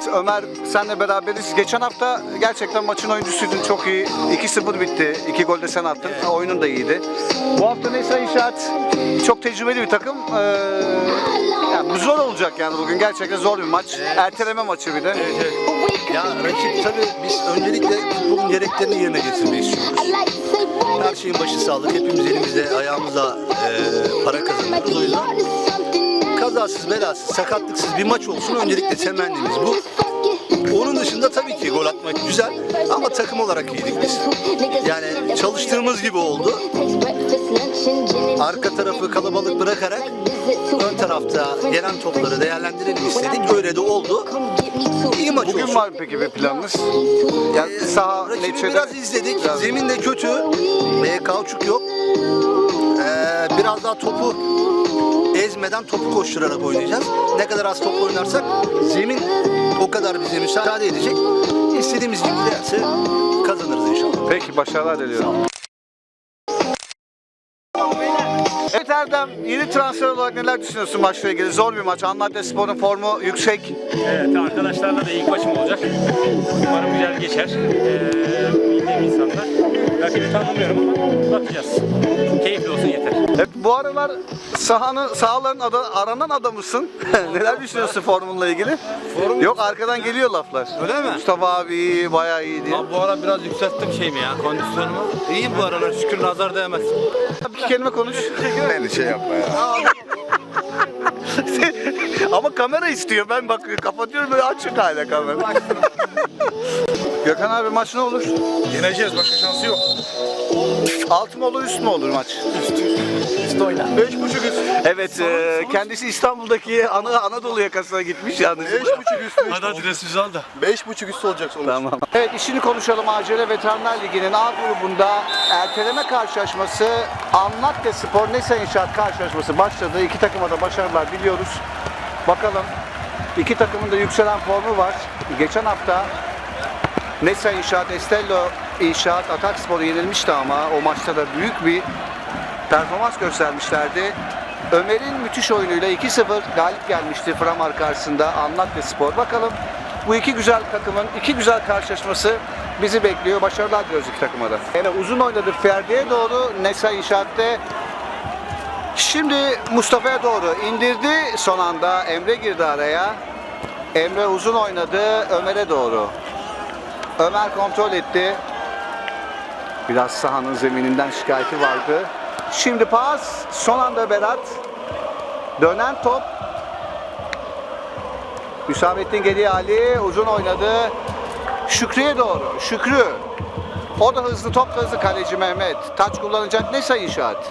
Evet, Ömer senle beraberiz. Geçen hafta gerçekten maçın oyuncusuydun. Çok iyi. 2-0 bitti. 2 gol de sen attın. Oyunun da iyiydi. Bu hafta neyse İnşaat çok tecrübeli bir takım. Ee, yani bu zor olacak yani bugün. Gerçekten zor bir maç. Erteleme maçı bir de. Evet, evet. Ya rakip tabii biz öncelikle futbolun gereklerini yerine getirmeyi istiyoruz. Her şeyin başı sağlık. Hepimiz elimizde ayağımızda e, para kazanıyoruz. O yüzden kazasız belasız sakatlıksız bir maç olsun öncelikle temennimiz bu. Onun dışında tabii ki gol atmak güzel ama takım olarak iyiydik biz. Yani çalıştığımız gibi oldu. Arka tarafı kalabalık bırakarak ön tarafta gelen topları değerlendirelim istedik. Öyle de oldu. İyi maç Bugün olsun. var mı peki bir planınız? Yani saha Rakibi biraz izledik. Biraz- Zemin de kötü. E, kauçuk yok. E, biraz daha topu ezmeden topu koşturarak oynayacağız. Ne kadar az top oynarsak zemin o kadar bize müsaade edecek. İstediğimiz gibi giderse kazanırız inşallah. Peki başarılar diliyorum. Evet Erdem, yeni transfer olarak neler düşünüyorsun maçla ilgili? Zor bir maç. Anlatya Spor'un formu yüksek. Evet arkadaşlarla da ilk maçım olacak. Umarım güzel geçer. Ee, bildiğim insanlar. Rakibi tanımıyorum ama bakacağız. Keyifli olsun yeter. Hep bu aralar sahanın, sahaların adı, aranan adamısın. neler düşünüyorsun formunla ilgili? Yok arkadan geliyor laflar. Öyle mi? Mustafa abi bayağı iyi diye. bu ara biraz yükselttim şeyimi ya kondisyonumu. İyiyim bu aralar şükür nazar değmez. Bir kelime konuş. Beni şey yapma ya. Ama kamera istiyor. Ben bak kapatıyorum böyle açık hala kamera. Gökhan abi maç ne olur? Yeneceğiz başka şansı yok. Alt mı olur üst mü olur maç? Üstü oyna. Beş buçuk üst. Evet, e, kendisi İstanbul'daki Ana, Anadolu yakasına gitmiş yalnız. Beş buçuk üst. Hadi adresimizi al da. Beş buçuk üst olacak sonuç. Tamam. Evet işini konuşalım ACL Veteranlar Ligi'nin A grubunda erteleme karşılaşması Anlatya Spor Nesa İnşaat karşılaşması başladı. İki takıma da başarılar diliyoruz. Bakalım iki takımın da yükselen formu var. Geçen hafta Nesa İnşaat, Estello İnşaat, Atak Spor'u yenilmişti ama o maçta da büyük bir performans göstermişlerdi. Ömer'in müthiş oyunuyla 2-0 galip gelmişti Framar karşısında Anlatya Spor. Bakalım bu iki güzel takımın iki güzel karşılaşması bizi bekliyor. Başarılar diliyoruz iki takıma da. Yani uzun oynadı Ferdi'ye doğru Nesa İnşaat'te. Şimdi Mustafa'ya doğru indirdi. Son anda Emre girdi araya. Emre uzun oynadı Ömer'e doğru. Ömer kontrol etti. Biraz sahanın zemininden şikayeti vardı. Şimdi pas. Son anda Berat. Dönen top. Hüsamettin geriye Ali. Uzun oynadı. Şükrü'ye doğru. Şükrü. O da hızlı top hızlı kaleci Mehmet. Taç kullanacak ne sayı inşaat?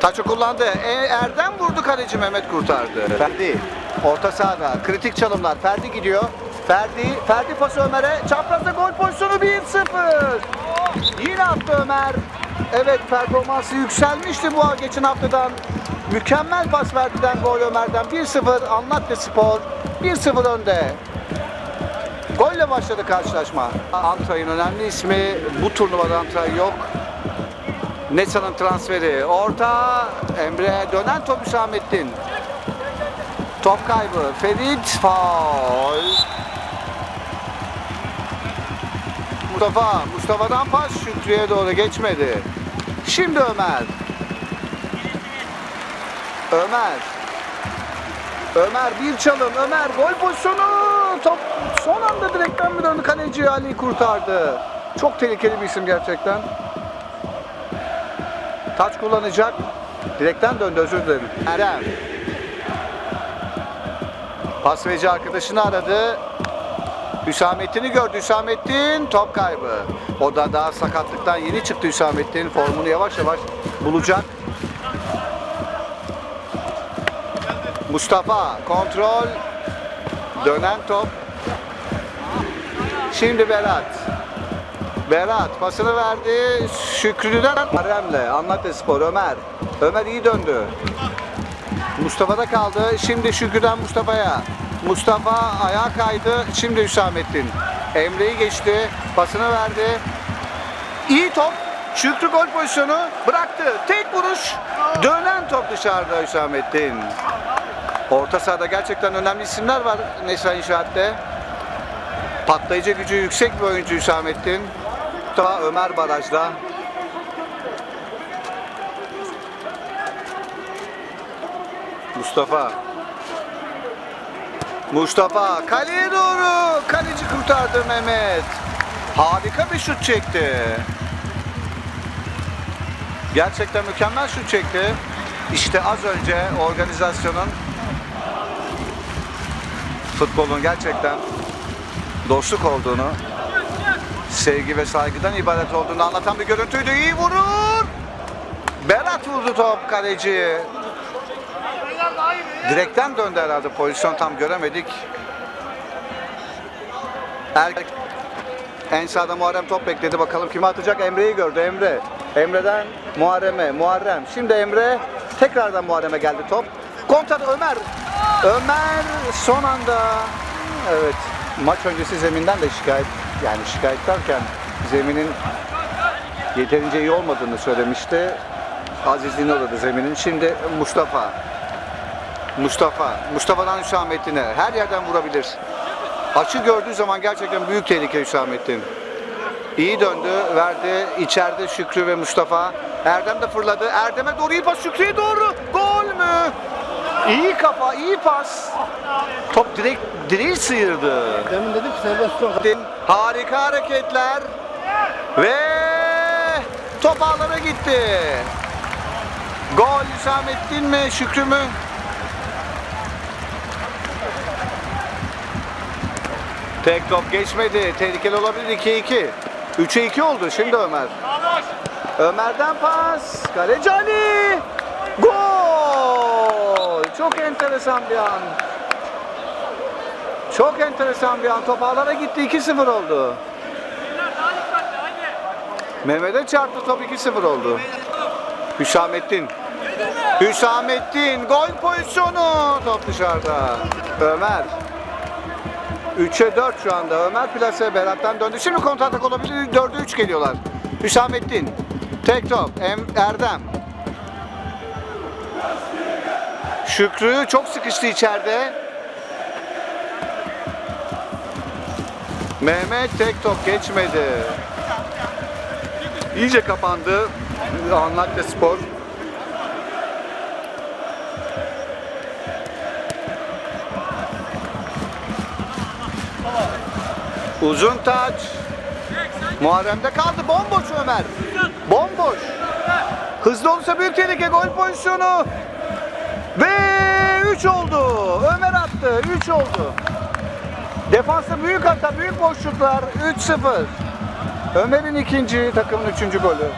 Taçı kullandı. E, Erdem vurdu kaleci Mehmet kurtardı. Ferdi orta sahada kritik çalımlar. Ferdi gidiyor. Ferdi, Ferdi pası Ömer'e. Çaprazda gol pozisyonu 1-0. Yine attı Ömer. Evet performansı yükselmişti bu geçen haftadan. Mükemmel pas verdiden gol Ömer'den. 1-0 Anlatya Spor. 1-0 önde. Golle başladı karşılaşma. Antray'ın önemli ismi. Bu turnuvada Antray yok. Nesa'nın transferi. Orta Emre dönen top Hüsamettin. Top kaybı. Ferit faul. Mustafa. Mustafa'dan pas Şükrü'ye doğru geçmedi. Şimdi Ömer. Ömer. Ömer bir çalım. Ömer gol pozisyonu. Top son anda direkten bir döndü. Kaleci Ali kurtardı. Çok tehlikeli bir isim gerçekten. Taç kullanacak. Direkten döndü özür dilerim. Erdem. Pas verici arkadaşını aradı. Hüsamettin'i gördü. Hüsamettin top kaybı. O da daha sakatlıktan yeni çıktı Hüsamettin. Formunu yavaş yavaş bulacak. Mustafa kontrol. Dönen top. Şimdi Berat. Berat pasını verdi. Şükrü'den Arem'le Anlatya Spor Ömer. Ömer iyi döndü. Mustafa'da kaldı. Şimdi Şükrü'den Mustafa'ya. Mustafa ayağa kaydı. Şimdi Hüsamettin. Emre'yi geçti. Pasını verdi. İyi top. Şükrü gol pozisyonu bıraktı. Tek vuruş. Dönen top dışarıda Hüsamettin. Orta sahada gerçekten önemli isimler var Nesa İnşaat'te. Patlayıcı gücü yüksek bir oyuncu Hüsamettin. Ta Ömer barajda. Mustafa. Mustafa kaleye doğru. Kaleci kurtardı Mehmet. Harika bir şut çekti. Gerçekten mükemmel şut çekti. İşte az önce organizasyonun futbolun gerçekten dostluk olduğunu, sevgi ve saygıdan ibaret olduğunu anlatan bir görüntüydü. İyi vurur. Berat vurdu top kaleci. Direkten döndü herhalde pozisyon tam göremedik. Er... En sağda Muharrem top bekledi. Bakalım kime atacak? Emre'yi gördü. Emre. Emre'den Muharrem'e. Muharrem. Şimdi Emre. Tekrardan Muharrem'e geldi top. Kontrada Ömer. Ömer son anda. Evet. Maç öncesi zeminden de şikayet. Yani şikayet derken zeminin yeterince iyi olmadığını söylemişti. Azizliğine uğradı zeminin. Şimdi Mustafa. Mustafa. Mustafa'dan Hüsamettin'e. Her yerden vurabilir. Açı gördüğü zaman gerçekten büyük tehlike Hüsamettin. İyi döndü, verdi. İçeride Şükrü ve Mustafa. Erdem de fırladı. Erdem'e doğru iyi pas. Şükrü'ye doğru. Gol mü? İyi kafa, iyi pas. Top direkt direği sıyırdı. Demin dedim ki serbest yok. Harika hareketler. Ve top ağlara gitti. Gol Hüsamettin mi, Şükrü mü? Tek top geçmedi. Tehlikeli olabilir 2-2. 3'e 2 oldu. Şimdi Ömer. Ömer'den pas. Kaleci Ali. Gol. Çok enteresan bir an. Çok enteresan bir an. Top ağlara gitti. 2-0 oldu. Mehmet'e çarptı. Top 2-0 oldu. Hüsamettin. Hüsamettin. Gol pozisyonu. Top dışarıda. Ömer. 3'e 4 şu anda. Ömer plase Berat'tan döndü. Şimdi kontratak olabilir. 4'e 3 geliyorlar. Hüsamettin. Tek top. Em Erdem. Şükrü çok sıkıştı içeride. Mehmet tek top geçmedi. İyice kapandı. Anlatya Spor. Uzun taç. Muharrem'de kaldı. Bomboş Ömer. Bomboş. Hızlı olursa büyük tehlike. Gol pozisyonu. Ve 3 oldu. Ömer attı. 3 oldu. Defansta büyük hata, büyük boşluklar. 3-0. Ömer'in ikinci, takımın üçüncü golü.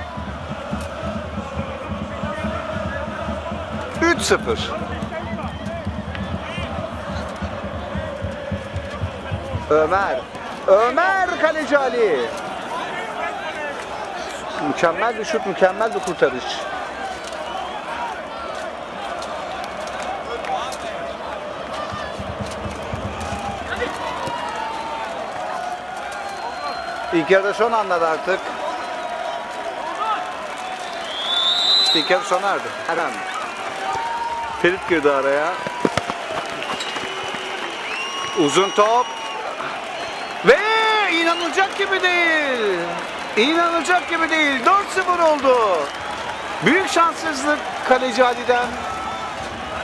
3-0. Ömer. Ömer kaleci Ali. Mükemmel bir şut, mükemmel bir kurtarış. İlk yarıda son anladı artık. İlk yarı sona erdi. Eren. Ferit girdi araya. Uzun top. İnanılacak gibi değil. İnanılacak gibi değil. 4-0 oldu. Büyük şanssızlık kaleci Ali'den.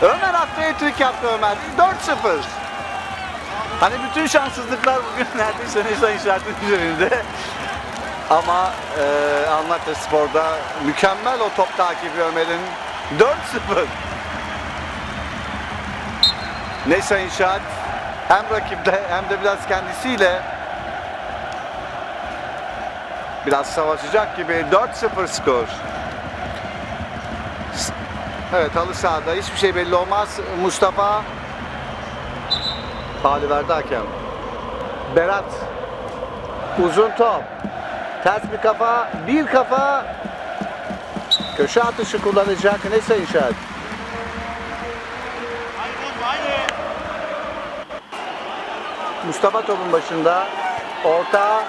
Ömer attı, hat yaptı Ömer. 4-0. Hani bütün şanssızlıklar bugün neredeyse Nisa İnşaat'ın üzerinde. Ama e, Anlatya Spor'da mükemmel o top takibi Ömer'in 4-0. Nesa İnşaat hem rakipte hem de biraz kendisiyle biraz savaşacak gibi 4-0 skor. Evet halı sahada hiçbir şey belli olmaz. Mustafa Faali verdi hakem. Berat. Uzun top. Ters bir kafa. Bir kafa. Köşe atışı kullanacak. Neyse inşaat. Mustafa topun başında. Orta.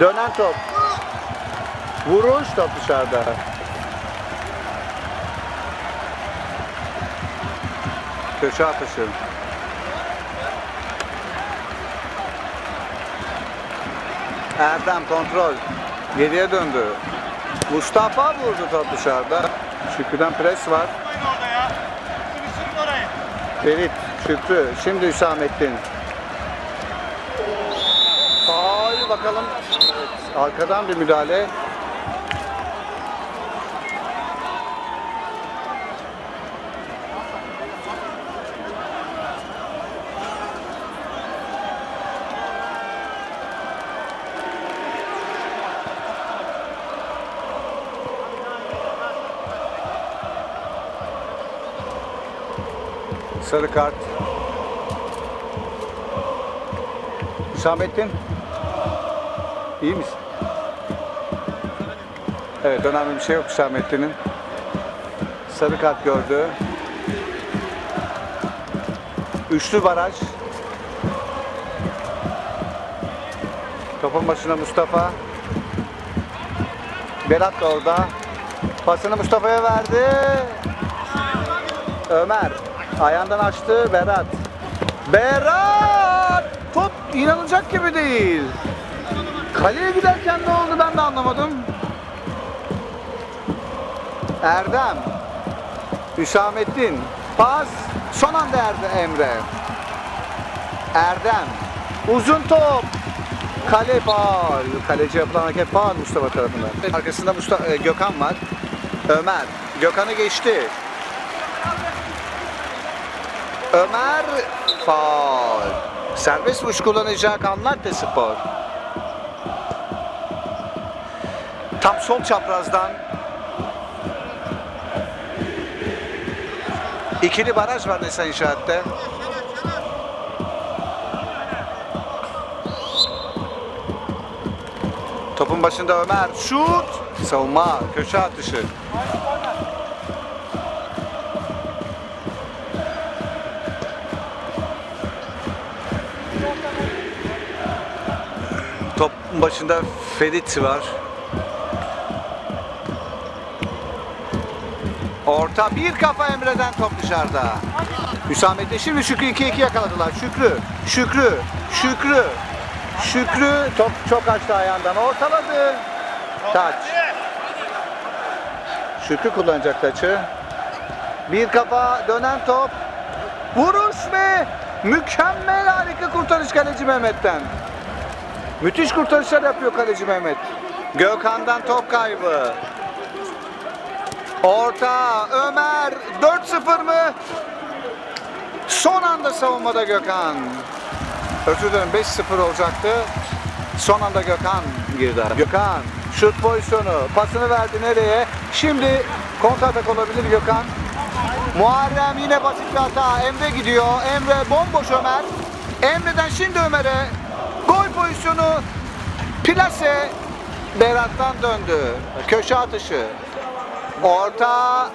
Dönen top. Vuruş top dışarıda. köşe atışı. Erdem kontrol. Geriye döndü. Mustafa vurdu top dışarıda. Şükrü'den pres var. Ferit, Şükrü. Şimdi Hüsamettin. Faul bakalım. Evet, arkadan bir müdahale. Sarı kart. Hüsamettin. İyi misin? Evet önemli bir şey yok Hüsamettin'in. Sarı kart gördü. Üçlü baraj. Topun başına Mustafa. Berat da orada. Pasını Mustafa'ya verdi. Ömer. Ayağından açtı Berat. Berat! Top inanılacak gibi değil. Kaleye giderken ne oldu ben de anlamadım. Erdem. Hüsamettin. Pas. Son anda Erde Emre. Erdem. Uzun top. Kale faul. Kaleci yapılan hareket faul Mustafa tarafından. Arkasında Mustafa, e, Gökhan var. Ömer. Gökhan'ı geçti. Ömer faul. Serbest vuruş kullanacak Anlatte Spor. Tam sol çaprazdan ikili baraj var Nesa İnşaat'ta. Topun başında Ömer. Şut. Savunma. Köşe atışı. Başında Ferit var. Orta bir kafa Emre'den top dışarıda. Hüsamettin şimdi Şükrü 2-2 yakaladılar. Şükrü, Şükrü, Şükrü, Şükrü top çok açtı ayağından ortaladı. Taç. Şükrü kullanacak taçı. Bir kafa dönen top. Vuruş ve mükemmel harika kurtarış kaleci Mehmet'ten. Müthiş kurtarışlar yapıyor kaleci Mehmet. Gökhan'dan top kaybı. Orta Ömer 4-0 mı? Son anda savunmada Gökhan. Özür dilerim 5-0 olacaktı. Son anda Gökhan girdi. Gökhan şut pozisyonu pasını verdi nereye? Şimdi kontratak olabilir Gökhan. Muharrem yine basit bir hata. Emre gidiyor. Emre bomboş Ömer. Emre'den şimdi Ömer'e gol pozisyonu plase Berat'tan döndü. Köşe atışı. Orta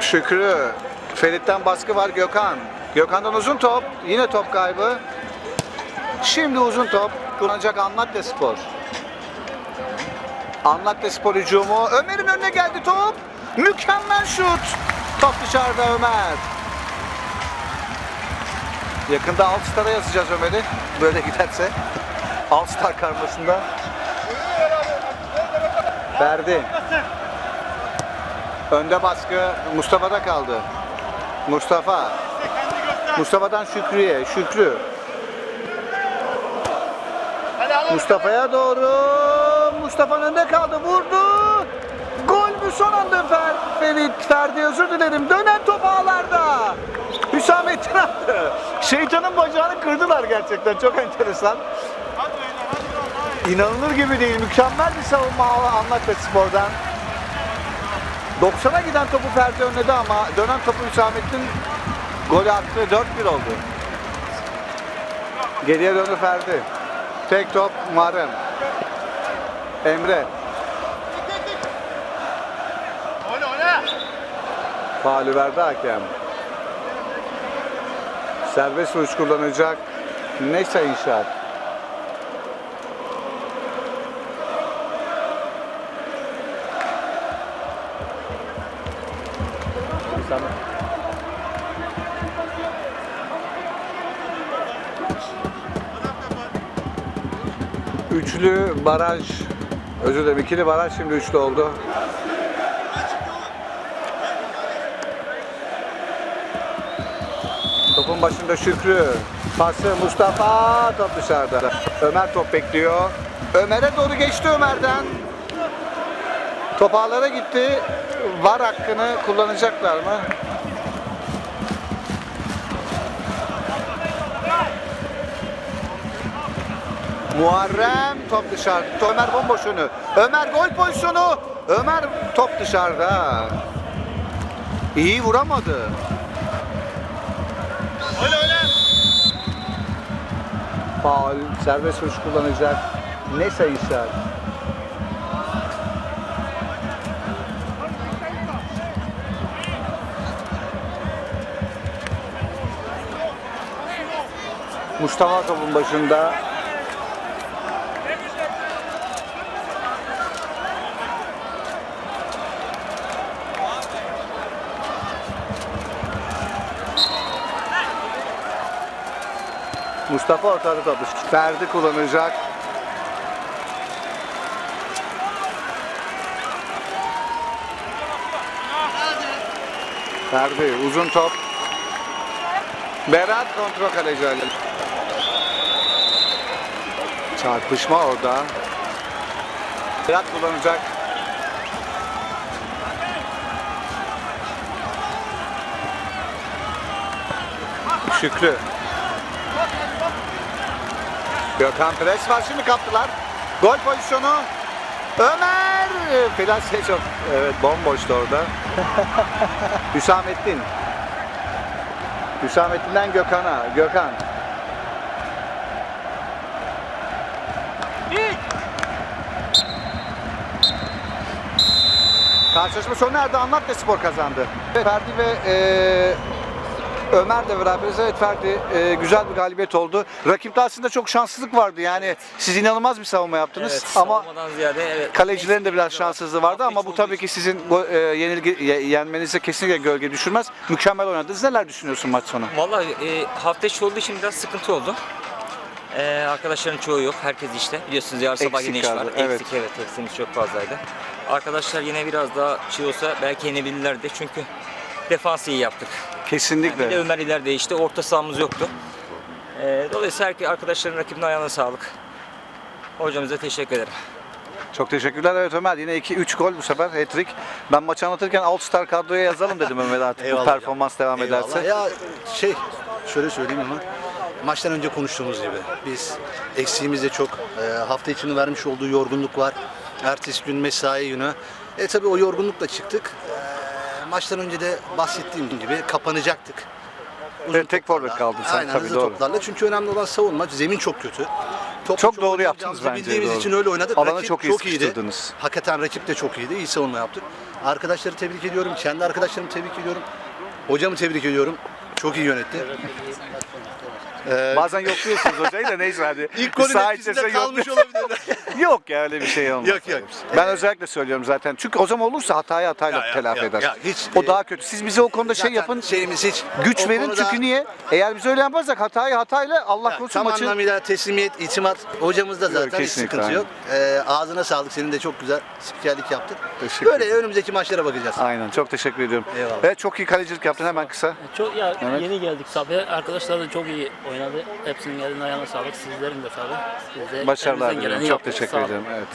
Şükrü. Ferit'ten baskı var Gökhan. Gökhan'dan uzun top. Yine top kaybı. Şimdi uzun top. Kullanacak Anlatya Spor. Anlatya Spor hücumu. Ömer'in önüne geldi top. Mükemmel şut. Top dışarıda Ömer. Yakında All Star'a yazacağız Ömer'i. Böyle giderse. All Star karmasında. Verdi. Önde baskı Mustafa'da kaldı. Mustafa. Mustafa'dan Şükrü'ye. Şükrü. Mustafa'ya doğru. Mustafa'nın önünde kaldı. Vurdu. Gol mü son anda Fer, Ferit Ferdi özür dilerim. Dönen top ağlarda. Hüsamettin attı. Şeytanın bacağını kırdılar gerçekten. Çok enteresan. İnanılır gibi değil. Mükemmel bir savunma Anlatya Spor'dan. 90'a giden topu Ferdi önledi ama dönen topu Hüsamettin golü attı. 4-1 oldu. Geriye döndü Ferdi. Tek top Muharrem. Emre. Faulü verdi hakem. Serbest vuruş kullanacak. Neyse inşaat. Üçlü baraj, özür dilerim ikili baraj şimdi üçlü oldu. Başında Şükrü. Pası Mustafa top dışarıda. Ömer top bekliyor. Ömer'e doğru geçti Ömer'den. Top ağlara gitti. Var hakkını kullanacaklar mı? Muharrem top dışarı. Ömer bomboş önü. Ömer gol pozisyonu. Ömer top dışarıda. İyi vuramadı. Faul, serbest vuruş kullanacak. Ne sayışlar? Mustafa topun başında. Mustafa ortada topu. Ferdi kullanacak. Ferdi uzun top. Berat kontrol kaleci. Çarpışma orada. Berat kullanacak. Şükrü. Gökhan pres var şimdi kaptılar. Gol pozisyonu. Ömer! Plase çok evet bomboştu orada. Hüsamettin. Hüsamettin'den Gökhan'a. Gökhan. Karşılaşma sona erdi. Anlatya Spor kazandı. Ferdi ve e, Ömer de beraber. Evet Ferdi e, güzel bir galibiyet oldu. Rakipte aslında çok şanssızlık vardı. Yani siz inanılmaz bir savunma yaptınız. Evet, ama savunmadan ziyade evet. kalecilerin de biraz şanssızlığı vardı ama bu tabii ki sizin e, yenilgi ye- yenmenize kesinlikle gölge düşürmez. Mükemmel oynadınız. Neler düşünüyorsun maç sonu? Vallahi e, hafta içi olduğu için biraz sıkıntı oldu. E, arkadaşların çoğu yok. Herkes işte. Biliyorsunuz yarın sabah yine iş var. evet. Eksik evet. Eksiğimiz çok fazlaydı. Arkadaşlar yine biraz daha şey olsa belki yenebilirlerdi. Çünkü defans iyi yaptık. Kesinlikle. Bir de Ömer iler değişti. Orta sahamız yoktu. E, dolayısıyla herkes arkadaşların rakibinin ayağına sağlık. Hocamıza teşekkür ederim. Çok teşekkürler. Evet Ömer yine 2-3 gol bu sefer hat-trick. Ben maçı anlatırken All Star kadroya yazalım dedim Ömer artık bu performans devam Eyvallah. ederse. Ya şey şöyle söyleyeyim ama maçtan önce konuştuğumuz gibi biz eksiğimizde çok e, hafta içinin vermiş olduğu yorgunluk var. Ertesi gün mesai günü. E tabi o yorgunlukla çıktık. E, maçtan önce de bahsettiğim gibi kapanacaktık. Uzun Evet, tek forvet kaldın sen, Aynen, tabii, hızlı doğru. toplarla. Çünkü önemli olan savunma. Zemin çok kötü. Topu Çok doğru oynayacağımızı yaptınız bence, Bildiğimiz doğru. için öyle oynadık. Alanı Rakip çok iyi çok iyiydi. Hakikaten rakip de çok iyiydi. İyi savunma yaptık. Arkadaşları tebrik ediyorum. Kendi arkadaşlarımı tebrik ediyorum. Hocamı tebrik ediyorum. Çok iyi yönetti. Bazen yokluyorsunuz hocayı da neyse hadi. İlk golün etkisinde kalmış olabilir. Yok ya öyle bir şey olmaz. Yok, yok. Ben özellikle söylüyorum zaten. Çünkü o zaman olursa hatayı hatayla Ya, ya, telafi ya, eder. ya, hiç, o e, daha kötü. Siz bize o konuda şey Zaten yapın. Şeyimiz hiç. Güç o verin konuda- çünkü niye? Eğer biz öyle yaparsak hatayı hatayla Allah Ya, korusun tam maçı. anlamıyla teslimiyet, itimat hocamızda zaten hiç kesinlikle, sıkıntı aynen. yok. Ee, ağzına sağlık. Senin de çok güzel spikerlik yaptın. Teşekkür Böyle ederim. önümüzdeki maçlara bakacağız. Aynen çok teşekkür ediyorum. Eyvallah. Evet çok iyi kalecilik yaptın hemen kısa. Çok ya Evet. yeni geldik tabii. Arkadaşlar da çok iyi oynadı. Hepsinin eline ayağına sağlık. Sizlerin de tabii. Biz de Başarılar elimizden diliyorum. Çok yaptık. teşekkür Sağ olun. ederim. Evet.